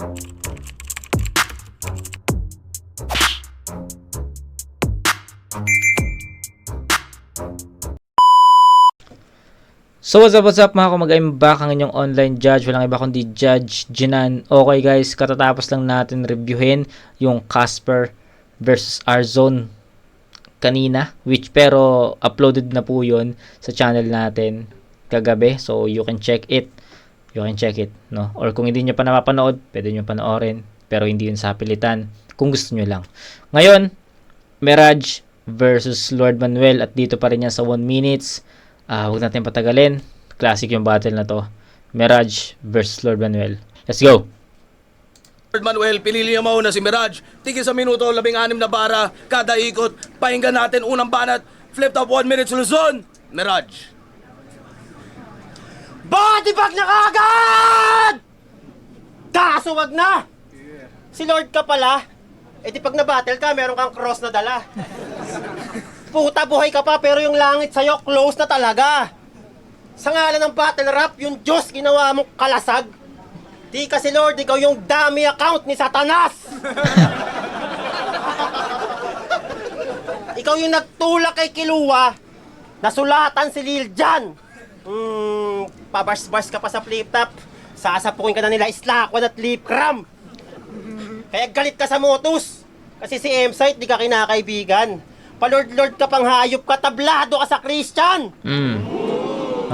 So what's up, what's up mga kumag I'm back ang inyong online judge. Walang iba kundi Judge Jinan. Okay guys, katatapos lang natin reviewin yung Casper versus Arzone kanina. Which pero uploaded na po yun sa channel natin kagabi. So you can check it. You can check it. no Or kung hindi nyo pa napapanood, pwede nyo panoorin. Pero hindi yun sa pilitan. Kung gusto nyo lang. Ngayon, Mirage versus Lord Manuel. At dito pa rin yan sa 1 minutes. Ah, huwag natin patagalin. Classic yung battle na to. Mirage versus Lord Manuel. Let's go! Lord Manuel, pinili niya mauna si Mirage. Tigil sa minuto, labing anim na bara, kada ikot. Pahinga natin unang banat. Flip top 1 minute Luzon. Mirage. Body bag na kagad! Kaso wag na! Si Lord ka pala. Eh di pag na-battle ka, meron kang cross na dala. Puta, buhay ka pa, pero yung langit sa'yo, close na talaga. Sa ngalan ng battle rap, yung Diyos ginawa mong kalasag. Di kasi Lord, ikaw yung dummy account ni Satanas! ikaw yung nagtulak kay Kiluwa, nasulatan si Lil Jan. Hmm, pabars-bars ka pa sa flip top. Sasapukin ka na nila islakwan at lip cram. Kaya galit ka sa motus. Kasi si M-Site di ka kinakaibigan. Palord-lord ka pang hayop ka, tablado ka sa Christian. Mm.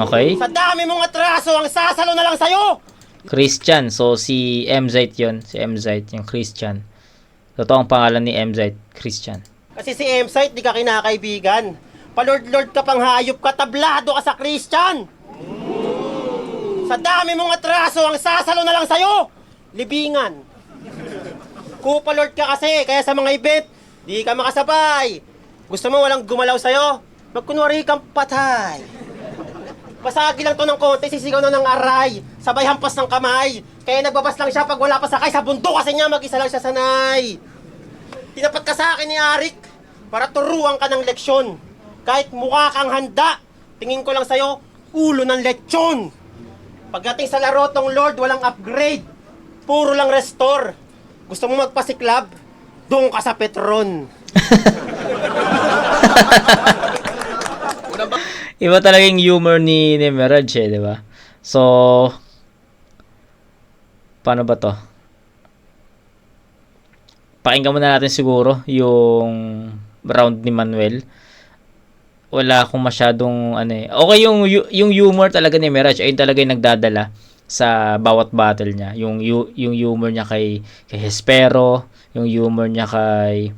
Okay. Sa dami mong atraso, ang sasalo na lang sa'yo. Christian. So, si MZite yon Si MZite, yung Christian. Totoo ang pangalan ni MZite, Christian. Kasi si M-Site di ka kinakaibigan. Palord-lord ka pang hayop ka, tablado ka sa Christian. Sa dami mong atraso, ang sasalo na lang sa'yo. Libingan. Kupalord ka kasi, kaya sa mga event, di ka makasabay. Gusto mo walang gumalaw sa'yo? Magkunwari kang patay. Pasagi lang to ng konti, sisigaw na ng aray. Sabay hampas ng kamay. Kaya nagbabas lang siya pag wala pa sakay sa bundok kasi niya mag-isa lang siya sanay. Tinapat ka sa akin ni Arik para turuan ka ng leksyon. Kahit mukha kang handa, tingin ko lang sa'yo, ulo ng lechon. Pagdating sa laro tong Lord, walang upgrade. Puro lang restore. Gusto mo magpasiklab? Doon ka sa Petron. Iba talaga yung humor ni, ni Mirage eh, di ba? So, paano ba to? Pakinggan muna natin siguro yung round ni Manuel. Wala akong masyadong ano eh. Okay yung yu- yung humor talaga ni Mirage ay talaga yung nagdadala sa bawat battle niya. Yung yu- yung humor niya kay kay Hespero, yung humor niya kay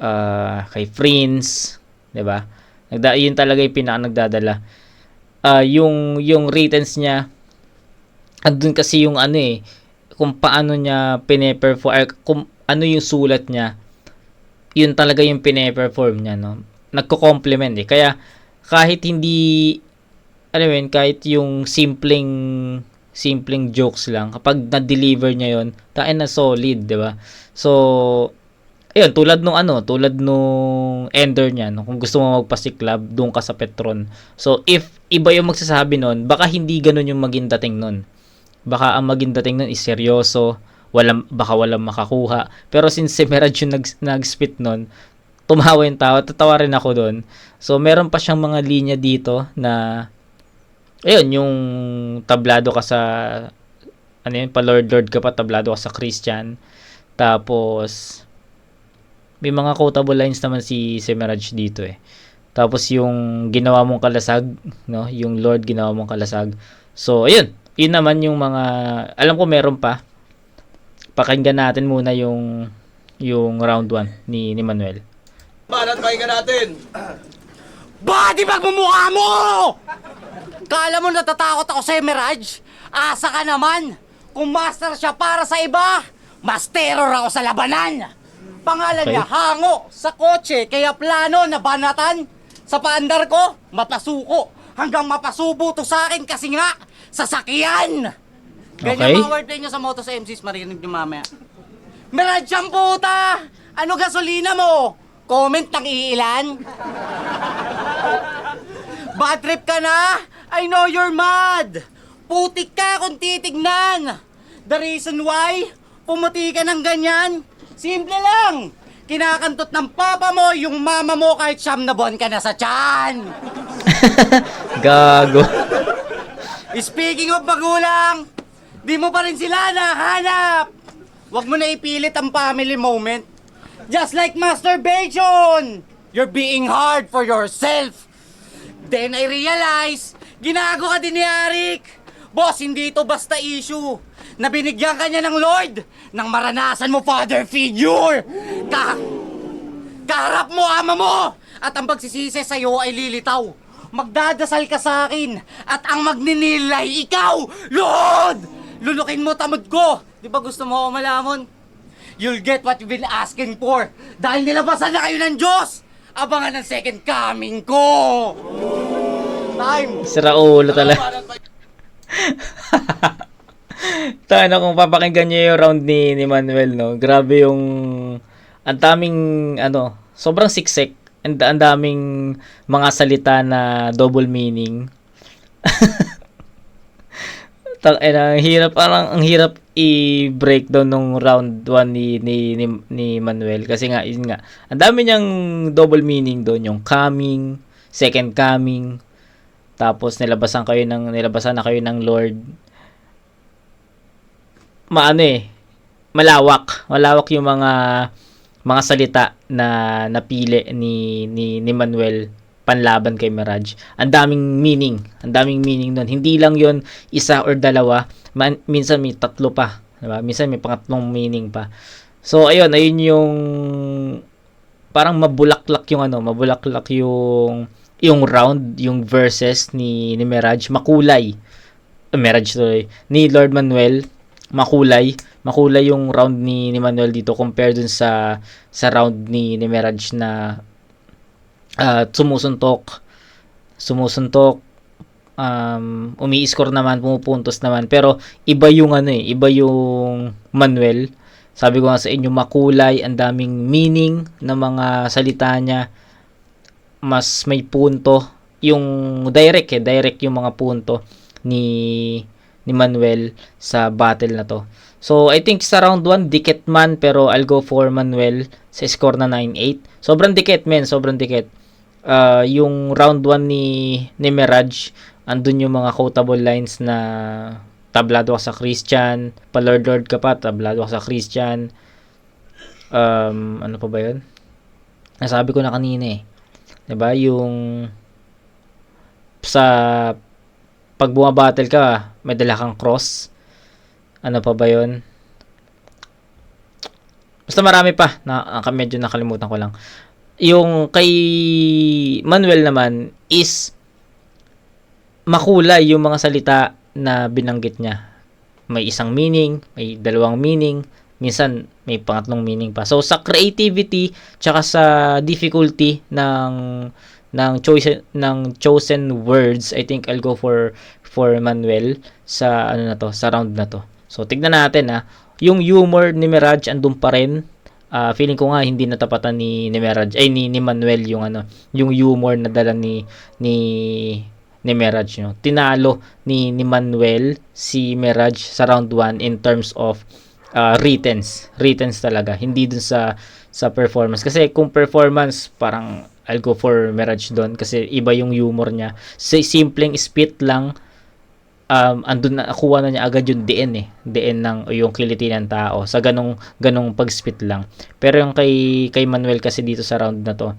ah, kay Prince, 'di ba? Nagda yun talaga yung pinaka nagdadala. Ah, yung yung writtens niya andun kasi yung ano eh kung paano niya pine-perform or kung ano yung sulat niya yun talaga yung pine-perform niya no nagko-complement eh. Kaya kahit hindi ano yun kahit yung simpleng simpleng jokes lang kapag na-deliver niya yon tain na solid 'di ba? So ayun tulad nung ano tulad nung ender niya no? kung gusto mo magpasiklab doon ka sa Petron. So if iba yung magsasabi nun baka hindi ganun yung maging dating nun. Baka ang maging dating nun is seryoso walang baka walang makakuha. Pero since si Mirage yung nag, nag-spit nun tumawa yung tao tatawa rin ako doon so meron pa siyang mga linya dito na ayun yung tablado ka sa ano yun pa lord lord ka pa tablado ka sa Christian. Tapos may mga quotable lines naman si Mirage dito eh. Tapos yung ginawa mong kalasag no? Yung lord ginawa mong kalasag. So ayun. Yun naman yung mga alam ko meron pa. Pakinggan natin muna yung yung round 1 ni ni Manuel banat, pahinga natin. Body bag mo mukha mo! Kala mo natatakot ako sa Mirage? Asa ka naman! Kung master siya para sa iba, mas terror ako sa labanan! Pangalan Okay. niya, Hango, sa kotse, kaya plano na banatan. Sa paandar ko, mapasuko, hanggang mapasubo to sa akin kasi nga, sasakyan! Ganyan Okay. mga wordplay niyo sa Moto sa MCs, marinig niyo mamaya. Mirage ang puta! Ano gasolina mo? Comment ng iilan? Bad trip ka na? I know you're mad! Putik ka kung titignan! The reason why pumuti ka ng ganyan, simple lang. Kinakantot ng papa mo yung mama mo kahit siyam na buwan ka na sa tiyan. Gago. Speaking of magulang, di mo pa rin sila nahanap. Huwag mo na ipilit ang family moment. Just like masturbation, you're being hard for yourself. Then I realize, ginago ka din ni Arik. Boss, hindi ito basta issue. Na binigyan ka niya ng Lord nang maranasan mo father figure. Ka kaharap mo ama mo at ang pagsisisi sa'yo ay lilitaw. Magdadasal ka sa akin at ang magninilay ikaw, Lord! Lulukin mo tamad ko. Di ba gusto mo ako malamon? You'll get what you've been asking for dahil nilabasan na kayo ng Diyos. Abangan ang second coming ko. Time. Sira ulo talaga. Tana kung papakinggan niyo yung round ni, ni Manuel, no? Grabe yung ang daming ano, sobrang siksik and ang daming mga salita na double meaning. Tang ina, ang hirap parang ang hirap i-breakdown nung round 1 ni, ni ni ni Manuel kasi nga yun nga. Ang dami niyang double meaning doon, yung coming, second coming, tapos nilabasan kayo ng nilabasan na kayo ng Lord. Maano eh, malawak. Malawak yung mga mga salita na napili ni ni, ni Manuel panlaban kay Mirage. Ang daming meaning. Ang daming meaning doon. Hindi lang yon isa or dalawa. Man, minsan may tatlo pa. Diba? Minsan may pangatlong meaning pa. So, ayun. Ayun yung parang mabulaklak yung ano, mabulaklak yung yung round, yung verses ni ni Mirage, makulay. Mirage tuloy. Ni Lord Manuel, makulay. Makulay yung round ni, ni Manuel dito compare dun sa sa round ni ni Mirage na ah, sumusuntok. Sumusuntok um, umi-score naman, pumupuntos naman. Pero iba yung ano eh, iba yung Manuel. Sabi ko nga sa inyo, makulay, ang daming meaning ng mga salita niya. Mas may punto. Yung direct eh, direct yung mga punto ni ni Manuel sa battle na to. So, I think sa round 1, dikit man, pero I'll go for Manuel sa score na 9-8. Sobrang dikit, men. Sobrang dikit. Ah, yung round 1 ni, ni Mirage, andun yung mga quotable lines na tablado ka sa Christian, pa-lord-lord ka pa, tablado ka sa Christian. Um, ano pa ba yun? Nasabi ko na kanina eh. ba Yung sa pag bumabattle ka, may dala kang cross. Ano pa ba yun? Basta marami pa. Na, na medyo nakalimutan ko lang. Yung kay Manuel naman is makulay yung mga salita na binanggit niya. May isang meaning, may dalawang meaning, minsan may pangatlong meaning pa. So sa creativity tsaka sa difficulty ng ng choice ng chosen words, I think I'll go for for Manuel sa ano na to, sa round na to. So tignan natin ha. Yung humor ni Mirage andun pa rin. Ah, feeling ko nga hindi natapatan ni ni Mirage ay ni, ni Manuel yung ano, yung humor na dala ni ni ni Mirage no. Tinalo ni ni Manuel si Mirage sa round 1 in terms of uh, writtens. Writtens talaga, hindi dun sa sa performance kasi kung performance parang I'll go for Mirage doon kasi iba yung humor niya. Sa simpleng spit lang um, andun na nakuha na niya agad yung DN eh. DN ng yung kiliti ng tao sa ganong ganong pag-spit lang. Pero yung kay kay Manuel kasi dito sa round na to,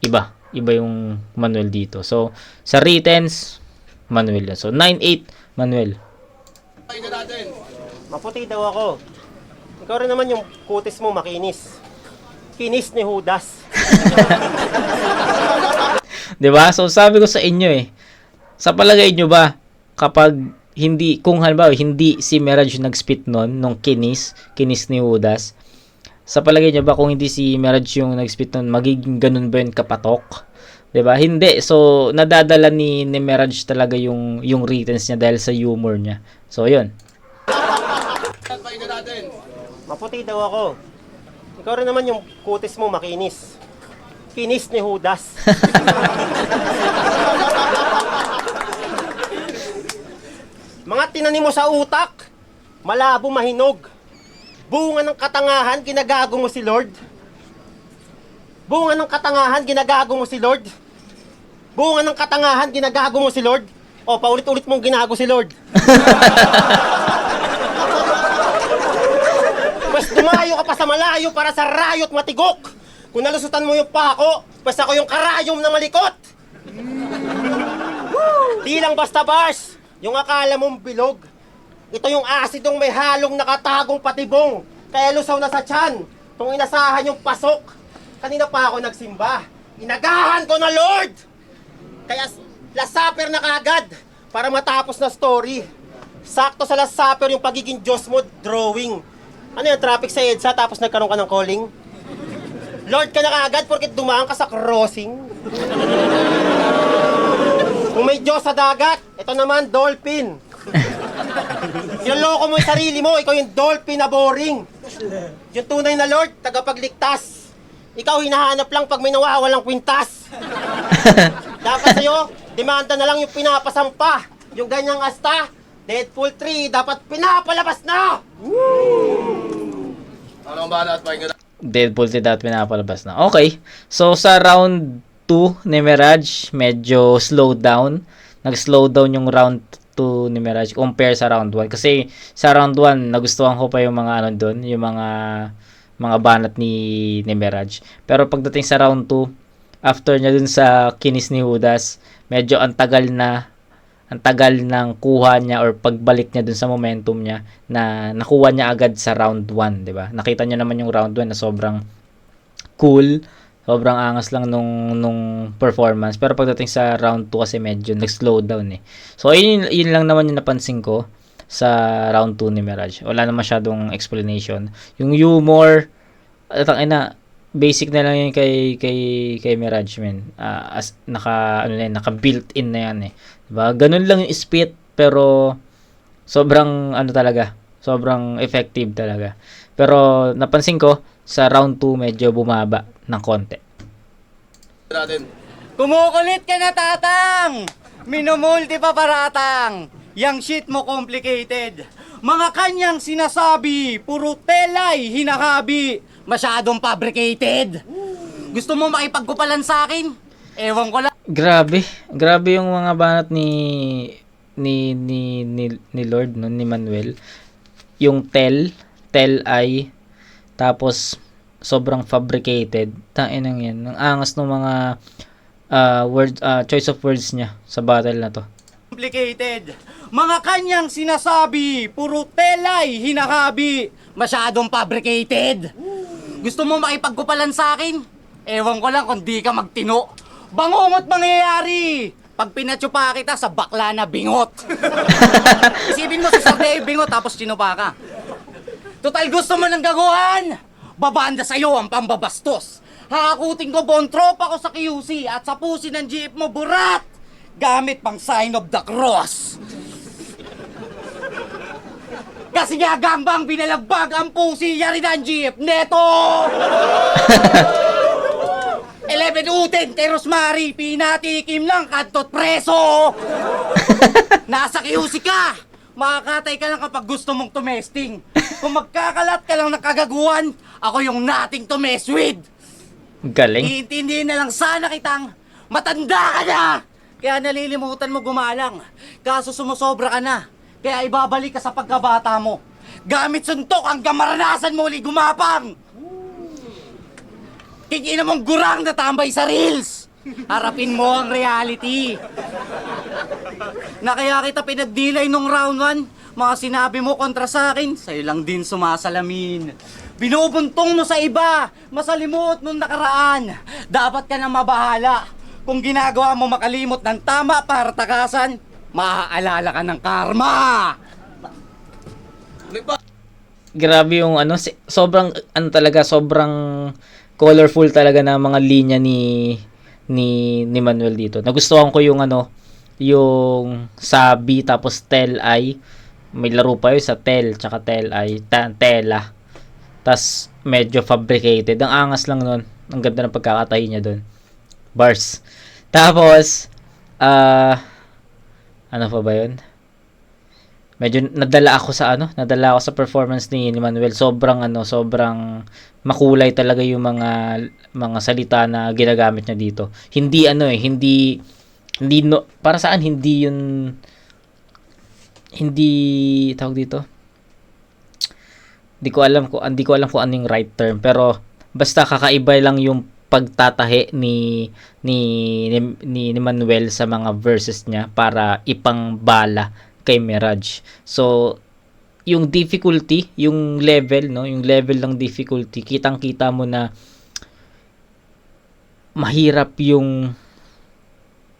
iba. Iba yung Manuel dito. So sa writtens Manuel yun. So 9-8 Manuel. Maputi daw ako. Ikaw rin naman yung kutis mo makinis. Kinis ni Judas. 'Di ba? So sabi ko sa inyo eh. Sa palagay nyo ba kapag hindi kung halimbawa hindi si Mirage nag-spit noon nung kinis, kinis ni Judas. Sa palagay nyo ba kung hindi si Mirage yung nag-spit noon, magiging ganun ba yun kapatok? 'Di ba? Hindi. So nadadala ni ni Mirage talaga yung yung writtens niya dahil sa humor niya. So 'yun. Maputi daw ako. Ikaw rin naman yung kutis mo makinis. Kinis ni Judas. Mga tinanim mo sa utak. Malabo mahinog. Bunga ng katangahan, ginagago mo si Lord. Bunga ng katangahan, ginagago mo si Lord. Bunga ng katangahan, ginagago mo si Lord. O, paulit-ulit mong ginago si Lord. Mas dumayo ka pa sa malayo para sa rayot matigok. Kung nalusutan mo yung pako, pas ako yung karayom na malikot. Di lang basta bars, yung akala mong bilog. Ito yung asidong may halong nakatagong patibong. Kaya lusaw na sa tiyan, kung inasahan yung pasok. Kanina pa ako nagsimba. Inagahan ko na Lord! Kaya last supper na kagad para matapos na story. Sakto sa last supper yung pagiging Diyos mo, drawing. Ano yung traffic sa EDSA tapos nagkaroon ka ng calling? Lord ka na kagad porque dumaan ka sa crossing. May Diyos sa dagat, ito naman, dolphin. Sinaloko mo yung sarili mo, ikaw yung dolphin na boring. Yung tunay na Lord, tagapagligtas. Ikaw hinahanap lang pag may nawawalang kwintas. dapat sa'yo, demanda na lang yung pinapasampa. Yung ganyang asta, Deadpool 3, dapat pinapalabas na! Banat? Pahinga na. Deadpool 3 dapat pinapalabas na. Okay. So, sa round 2 ni Mirage, medyo slow down. Nag-slow down yung round 2 ni Mirage compare sa round 1. Kasi sa round 1, nagustuhan ko pa yung mga ano doon, yung mga mga banat ni, ni Mirage. Pero pagdating sa round 2, after niya dun sa kinis ni Judas, medyo ang tagal na ang tagal ng kuha niya or pagbalik niya dun sa momentum niya na nakuha niya agad sa round 1, 'di ba? Nakita niya naman yung round 1 na sobrang cool, sobrang angas lang nung nung performance. Pero pagdating sa round 2 kasi medyo nag-slow down eh. So yun, yun lang naman yung napansin ko sa round 2 ni Mirage. Wala na masyadong explanation. Yung humor, at ang ina, basic na lang yun kay kay kay Mirage man. Ah, as naka ano na yun, naka built in na yan eh. Diba? Ganun lang yung spit pero sobrang ano talaga, sobrang effective talaga. Pero napansin ko sa round 2 medyo bumaba ng konti. natin. Kumukulit ka na, tatang! Minumulti pa paratang! Yang shit mo complicated. Mga kanyang sinasabi, puro telay, hinahabi. Masyadong fabricated. Gusto mo makipagkupalan sa akin? Ewan ko lang. Grabe, grabe yung mga banat ni ni ni ni, ni Lord no ni Manuel. Yung tel, tel ay tapos sobrang fabricated. Tain nang yan. Ang angas ng mga uh, word uh, choice of words niya sa battle na to. complicated. Mga kanyang sinasabi, puro telay, hinahabi. Masyadong fabricated. Gusto mo makipagkupalan sa akin? Ewan ko lang kung di ka magtino. Bangungot mangyayari! Pag pinatsupa kita sa bakla na bingot. Isipin mo si Sarte bingot tapos tinupa ka. Total gusto mo ng gaguhan! Babanda sa'yo ang pambabastos. Hakutin ko buong tropa ko sa QC at sa pusi ng jeep mo burat! Gamit pang sign of the cross. Kasi nga gambang binalagbag ang pusi yari ng jeep. Neto! 11 uten kay Rosmary, pinatikim lang kantot preso! Nasa QC ka! Makakatay ka lang kapag gusto mong tumesting. Kung magkakalat ka lang ng kagaguhan, ako yung nating to mess with. Galing. Iintindihin na lang sana kitang matanda ka na! Kaya nalilimutan mo gumalang. Kaso sumusobra ka na. Kaya ibabalik ka sa pagkabata mo. Gamit suntok hanggang maranasan mo ulit gumapang! Kikina mong gurang na tambay sa reels! Harapin mo ang reality. Na kaya kita pinagdilay nung round 1, mga sinabi mo kontra sa akin, sa'yo lang din sumasalamin. Binubuntong mo sa iba, masalimuot nung nakaraan. Dapat ka na mabahala. Kung ginagawa mo makalimot ng tama para takasan, maaalala ka ng karma. Grabe yung ano, sobrang ano talaga, sobrang colorful talaga na mga linya ni ni ni Manuel dito. Nagustuhan ko yung ano, yung sabi tapos tel ay may laro pa yun sa tel tsaka tel ay ta- tela. Tas medyo fabricated. Ang angas lang nun. Ang ganda ng pagkakatahi niya doon. Bars. Tapos ah ano pa ba yun? Medyo nadala ako sa ano, nadala ako sa performance ni, ni Manuel. Sobrang ano, sobrang makulay talaga yung mga mga salita na ginagamit niya dito. Hindi ano eh, hindi hindi no, para saan hindi yun hindi tawag dito. Hindi ko alam ko hindi ko alam kung ano yung right term pero basta kakaiba lang yung pagtatahi ni ni ni, ni, Manuel sa mga verses niya para ipangbala kay Mirage. So yung difficulty, yung level, no, yung level ng difficulty, kitang-kita mo na mahirap yung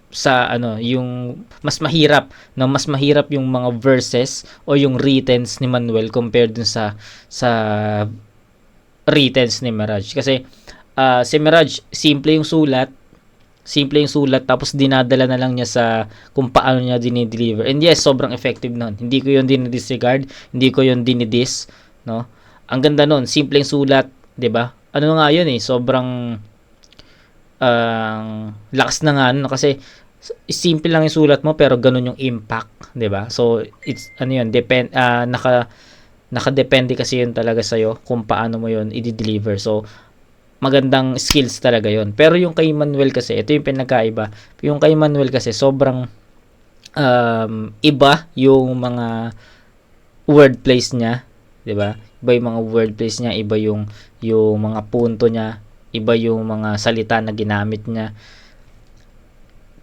sa ano, yung mas mahirap, no, mas mahirap yung mga verses o yung writtens ni Manuel compared dun sa sa writtens ni Mirage kasi ah, si Mirage simple yung sulat simple yung sulat tapos dinadala na lang niya sa kung paano niya dinideliver. And yes, sobrang effective nun. Hindi ko yun dinidisregard, hindi ko yun dinidis, no? Ang ganda nun, simple yung sulat, 'di ba? Ano nga yun eh, sobrang ang lakas na nga no kasi simple lang yung sulat mo pero ganun yung impact, 'di ba? So it's ano yun, depend ah, naka nakadepende kasi yun talaga sa kung paano mo yun i-deliver. So magandang skills talaga yon Pero yung kay Manuel kasi, ito yung pinagkaiba. Yung kay Manuel kasi, sobrang um, iba yung mga word plays niya. 'di ba Iba yung mga word plays niya, iba yung, yung mga punto niya, iba yung mga salita na ginamit niya.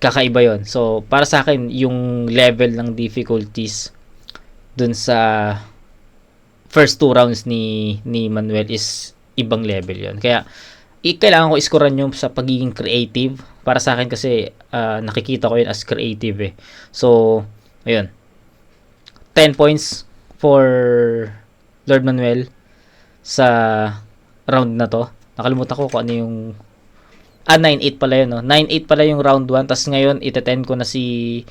Kakaiba yon So, para sa akin, yung level ng difficulties dun sa first two rounds ni ni Manuel is ibang level yon Kaya, kailangan ko iskoran yung sa pagiging creative. Para sa akin kasi, ah, nakikita ko yun as creative eh. So, ayun. 10 points for Lord Manuel sa round na to. Nakalimutan ko kung ano yung Ah, 9-8 pala yun, no? 9-8 pala yung round 1. Tapos ngayon, itaten ko na si...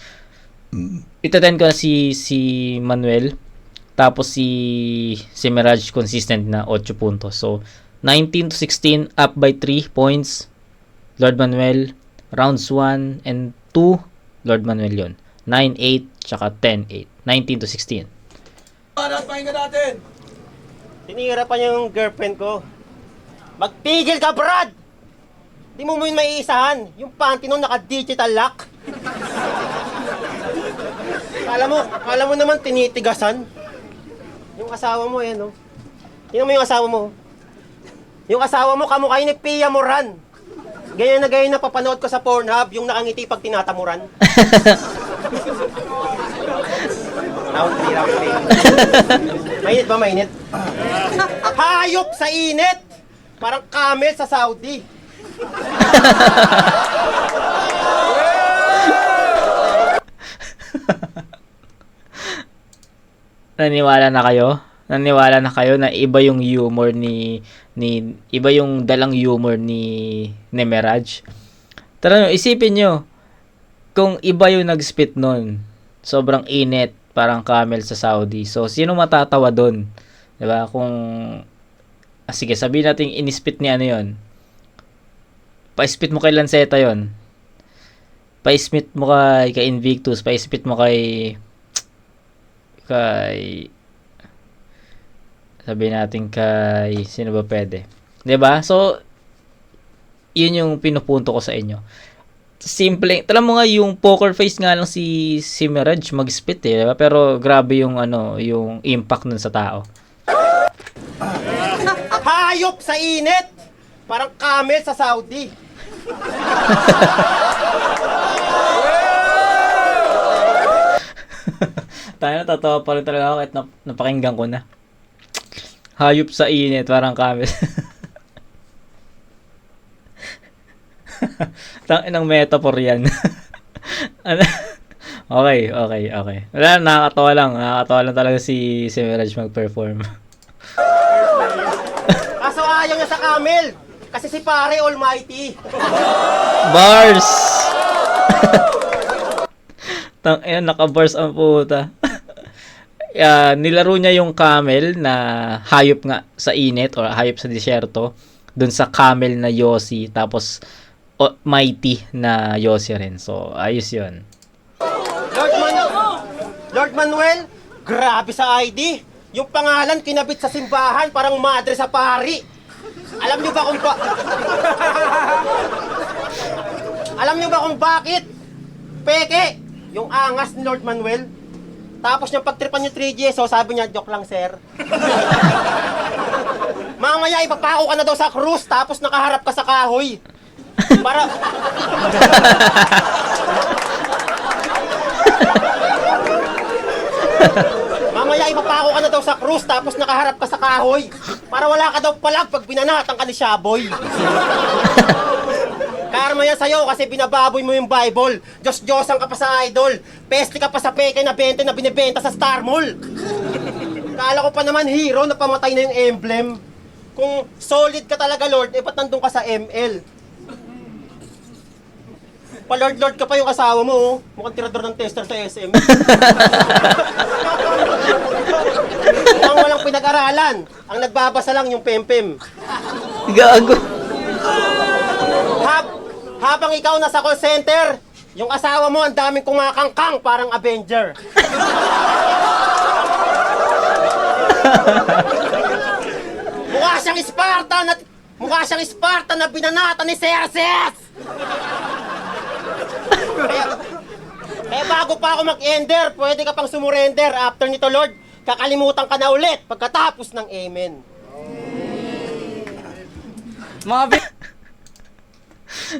Itaten ko na si, si Manuel. Tapos si si Mirage consistent na 8 puntos. So 19 to 16 up by 3 points. Lord Manuel rounds 1 and 2 Lord Manuel yon. 9-8 tsaka 10-8. 19 to 16. Banat, pakinggan natin. Tinira pa niya yung girlfriend ko. Magpigil ka, Brad! Di mo mo yun maiisahan. Yung panty nun naka-digital lock. Kala mo, kala mo naman tinitigasan. Yung asawa mo, yan, no? Tingnan mo yung asawa mo. Yung asawa mo, kamukha ni Pia Moran. Ganyan na ganyan na papanood ko sa Pornhub, yung nakangiti pag tinatamuran. round 3, round 3. Mainit ba, mainit? Hayop sa init! Parang camel sa Saudi. Naniwala na kayo? Naniwala na kayo na iba yung humor ni ni iba yung dalang humor ni ni Mirage. Tara isipin nyo kung iba yung nag-spit nun. Sobrang init, parang camel sa Saudi. So sino matatawa doon? 'Di ba? Kung ah, sige, sabihin natin inispit ni ano 'yon. Pa-spit mo kay Lanceta 'yon. Pa-spit mo kay, kay Invictus, pa-spit mo kay kay sabihin natin kay sino ba pwede 'di ba so yun yung pinupunto ko sa inyo simple alam mo nga yung poker face nga lang si si Mirage mag-spit eh 'di ba? pero grabe yung ano yung impact nun sa tao Hayop sa init! Parang camel sa Saudi. tayo natatawa pa rin talaga ako kahit nap- napakinggan ko na hayop sa init parang kami Tang inang metaphor yan. ano? okay, okay, okay. Wala, nakakatawa lang. Nakakatawa lang talaga si, si Mirage mag-perform. Kaso ayaw niya sa camel. Kasi si pare almighty. Bars! Tang ina naka-bars ang puta. Ah, nilaro niya yung camel na hayop nga sa init or hayop sa disyerto dun sa camel na Yossi tapos o, mighty na Yossi rin. So ayos 'yun. Lord, Man- Lord Manuel, Grabe sa ID. Yung pangalan kinabit sa simbahan, parang madre sa pari. Alam niyo ba kung ba... Alam niyo ba kung bakit? Peke! Yung angas ni Lord Manuel. Tapos niyang pagtripan yung 3 so sabi niya, joke lang, sir. Mamaya ipapako ka na daw sa krus, tapos nakaharap ka sa kahoy. Para... Mamaya ipapako ka na daw sa krus, tapos nakaharap ka sa kahoy. Para wala ka daw palag pag binanatan ka ni Shaboy. Karma yan sa'yo kasi binababoy mo yung Bible. Diyos-Diyosan ka pa sa idol. Peste ka pa sa peke na 20 na binibenta sa Star Mall. Kala ko pa naman hero na pamatay na yung emblem. Kung solid ka talaga, Lord, eh ba't nandun ka sa ML? Pa-Lord-Lord ka pa yung asawa mo, oh. Mukhang tirador ng tester sa SM. Mukhang walang pinag-aralan. Ang nagbabasa lang yung pempem. Gago. Hab habang ikaw nasa call center, yung asawa mo ang daming kumakangkang parang Avenger. mukha siyang Spartan at mukha siyang Spartan na binanata ni Xerxes. kaya, kaya bago pa ako mag-ender, pwede ka pang sumurrender. After nito, Lord, kakalimutan ka na ulit pagkatapos ng Amen. Mga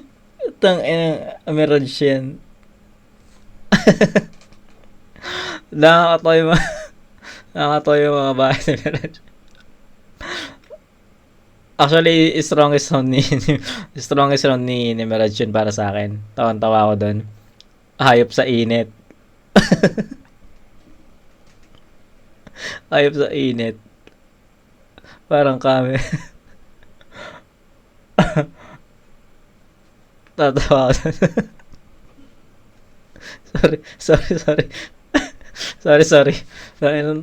Tang ina, meron siya yan. Nakakatawa yung mga, nakakatawa yung mga bahay ni Mirage. Actually, strongest sound ni, strongest sound ni, ni Mirage yun para sa akin. Tawan-tawa ako doon. Hayop sa init. Hayop sa init. Parang kami. Tatawa ako doon. sorry, sorry, sorry. sorry, sorry.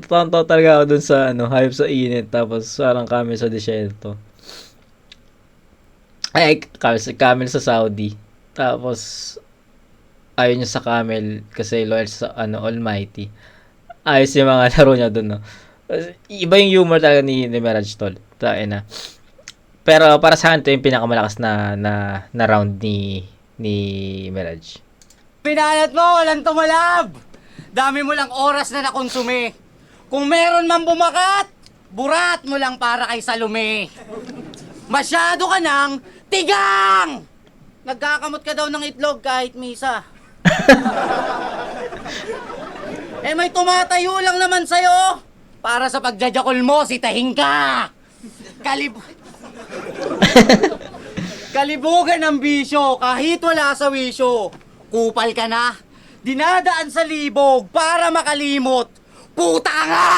Tonto talaga ako dun sa ano, hype sa init. Tapos parang kami sa desierto. Ay, sa, camel sa Saudi. Tapos, ayaw niya sa camel kasi loyal sa ano, Almighty. Ayos yung mga laro niya dun, no. Iba yung humor talaga ni, ni Mirage Tol. Tayo na. Pero para sa akin, ito yung pinakamalakas na, na, na round ni, ni Mirage. Pinanat mo, walang tumalab! Dami mo lang oras na nakonsume. Kung meron man bumakat, burat mo lang para kay Salome. Masyado ka ng tigang! Nagkakamot ka daw ng itlog kahit misa. eh may tumatayo lang naman sa'yo. Para sa pagjajakol mo, sitahin ka! Kalib... Kalibugan ng bisyo kahit wala sa wisyo. Kupal ka na. Dinadaan sa libog para makalimot. Puta nga!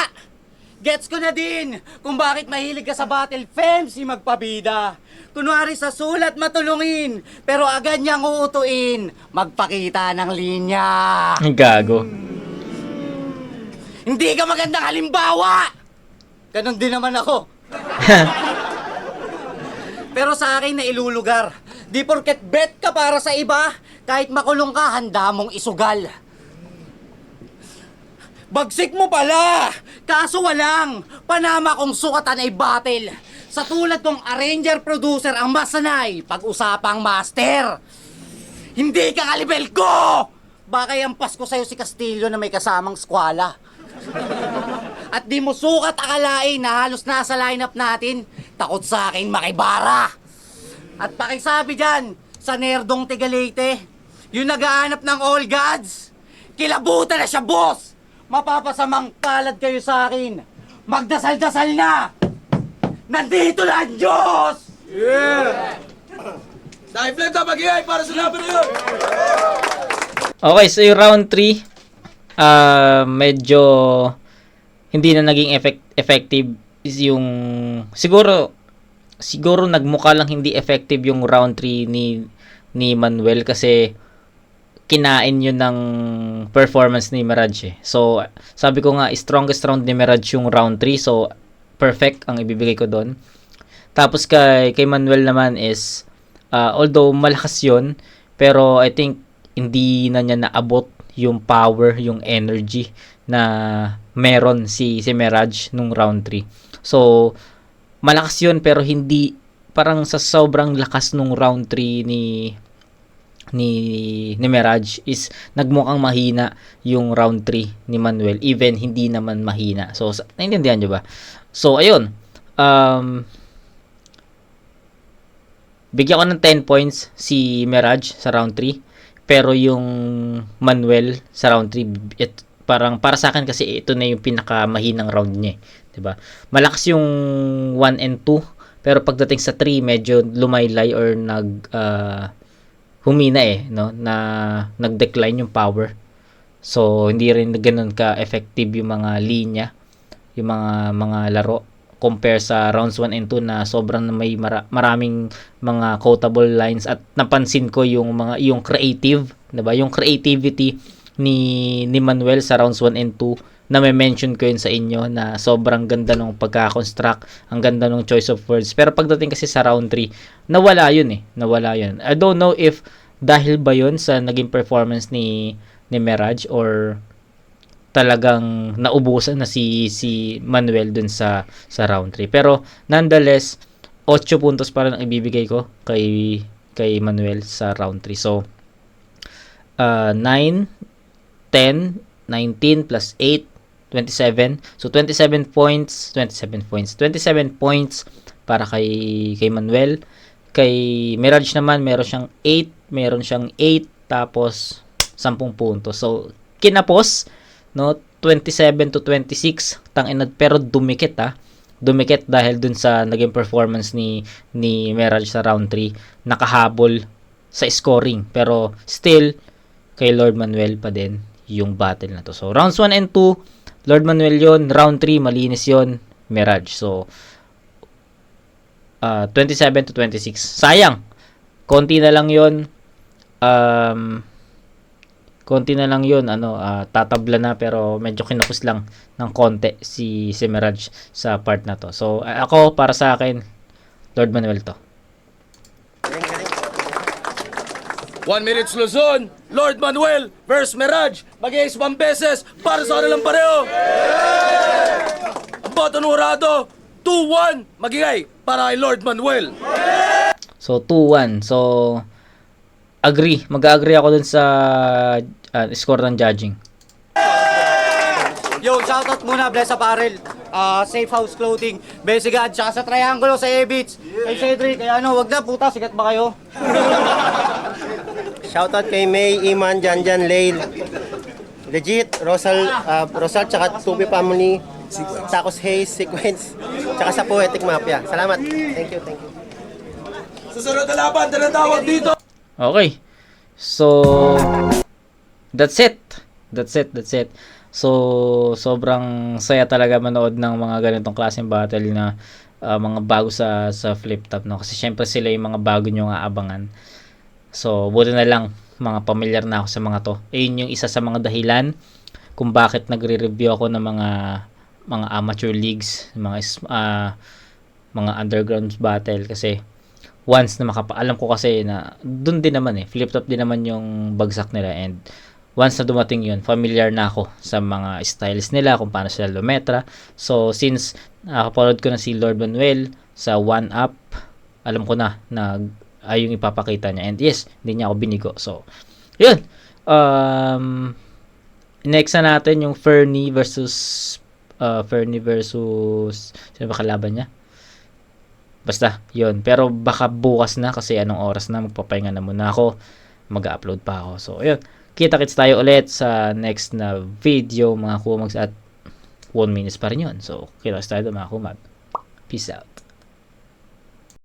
Gets ko na din kung bakit mahilig ka sa battle fancy magpabida. Kunwari sa sulat matulungin, pero agad niyang uutuin, magpakita ng linya. Ang gago. Hindi ka magandang halimbawa! Ganon din naman ako. Pero sa akin na ilulugar. Di porket bet ka para sa iba, kahit makulong ka, handa mong isugal. Bagsik mo pala! Kaso walang, panama kong sukatan ay battle. Sa tulad kong arranger producer ang masanay, pag-usapang master. Hindi ka kalibel ko! Baka yampas ko sa'yo si Castillo na may kasamang skwala. At di mo sukat akalain na halos nasa lineup natin, takot sa akin makibara. At pakisabi dyan, sa nerdong Tigalete, yung nagaanap ng all gods, kilabutan na siya, boss! Mapapasamang palad kayo sa akin. Magdasal-dasal na! Nandito na ang Diyos! Dahil flip up, mag para sa laban na yun! Okay, so yung round 3, ah medyo hindi na naging effect, effective is yung siguro siguro nagmukha lang hindi effective yung round 3 ni ni Manuel kasi kinain yun ng performance ni Mirage eh. So, sabi ko nga, strongest round ni Mirage yung round 3. So, perfect ang ibibigay ko doon. Tapos kay, kay Manuel naman is, uh, although malakas yun, pero I think hindi na niya naabot yung power, yung energy na meron si si Mirage nung round 3. So malakas 'yun pero hindi parang sa sobrang lakas nung round 3 ni ni ni Mirage is nagmukhang mahina yung round 3 ni Manuel even hindi naman mahina. So naintindihan niyo ba? So ayun. Um bigyan ko ng 10 points si Mirage sa round 3 pero yung Manuel sa round 3 it, parang para sa akin kasi ito na yung pinakamahinang round niya, eh. 'Di ba? Malakas yung 1 and 2 pero pagdating sa 3 medyo lumaylay or nag ah, humina eh, no? Na nag-decline yung power. So hindi rin ganoon ka effective yung mga linya, yung mga mga laro compare sa rounds 1 and 2 na sobrang may mara- maraming mga quotable lines at napansin ko yung mga yung creative, 'di ba? Yung creativity ni ni Manuel sa rounds 1 and 2 na may mention ko yun sa inyo na sobrang ganda ng pagka-construct, ang ganda ng choice of words. Pero pagdating kasi sa round 3, nawala yun eh. Nawala yun. I don't know if dahil ba yun sa naging performance ni ni Mirage or talagang naubusan na si si Manuel dun sa sa round 3. Pero nonetheless, 8 puntos pa rin ang ibibigay ko kay kay Manuel sa round 3. So uh, 9 10 19 plus 8 27. So 27 points, 27 points. 27 points para kay kay Manuel. Kay Mirage naman meron siyang 8, meron siyang 8 tapos 10 puntos. So kinapos no 27 to 26 tangina pero dumikit ah dumikit dahil dun sa naging performance ni ni Mirage sa round 3 nakahabol sa scoring pero still kay Lord Manuel pa din yung battle na to so rounds 1 and 2 Lord Manuel yon round 3 malinis yon Mirage. So uh, 27 to 26 sayang. Konti na lang yon um, konti na lang yun ano ah, tatabla na pero medyo kinapos lang ng konti si si Mirage sa part na to. So ah, ako para sa akin Lord Manuel to. One minute Luzon, Lord Manuel versus Mirage. One beses para sa kanilang pareho. Ang boto ng Urado, 2-1 magigay para kay Lord Manuel. so 2-1 so agree. Mag-agree ako dun sa ah, score ng judging. Yo, shoutout muna, Bless Apparel, ah Safe House Clothing, Besigad, tsaka sa Triangulo, sa Ebits, kay Cedric, kaya ano, wag na, puta, sikat ba kayo? Shoutout kay May, Iman, Janjan, Lail. Legit, Rosal, uh, Rosal, tsaka Tubi Family, Tacos Hayes, Sequence, tsaka sa Poetic Mafia. Salamat. Thank you, thank you. Susunod na laban, tinatawag dito. Okay. So, that's it. That's it, that's it. So, sobrang saya talaga manood ng mga ganitong klaseng battle na uh, mga bago sa sa flip top no kasi syempre sila yung mga bago nyo nga abangan. So, buti na lang mga familiar na ako sa mga to. Ayun yung isa sa mga dahilan kung bakit nagre-review ako ng mga mga amateur leagues, mga ah, mga underground battle kasi once na makapa alam ko kasi na doon din naman eh flip top din naman yung bagsak nila and once na dumating yun familiar na ako sa mga styles nila kung paano sila lumetra so since nakapanood ko na si Lord Manuel sa one up alam ko na na ay yung ipapakita niya and yes hindi niya ako binigo so yun um next na natin yung Fernie versus uh, Fernie versus sino ba kalaban niya Basta, yon Pero baka bukas na kasi anong oras na magpapahinga na muna ako. Mag-upload pa ako. So, ayun. Kita-kits tayo ulit sa next na video mga kumags at 1 minutes pa rin yun. So, kita-kits tayo mga kumag. Peace out.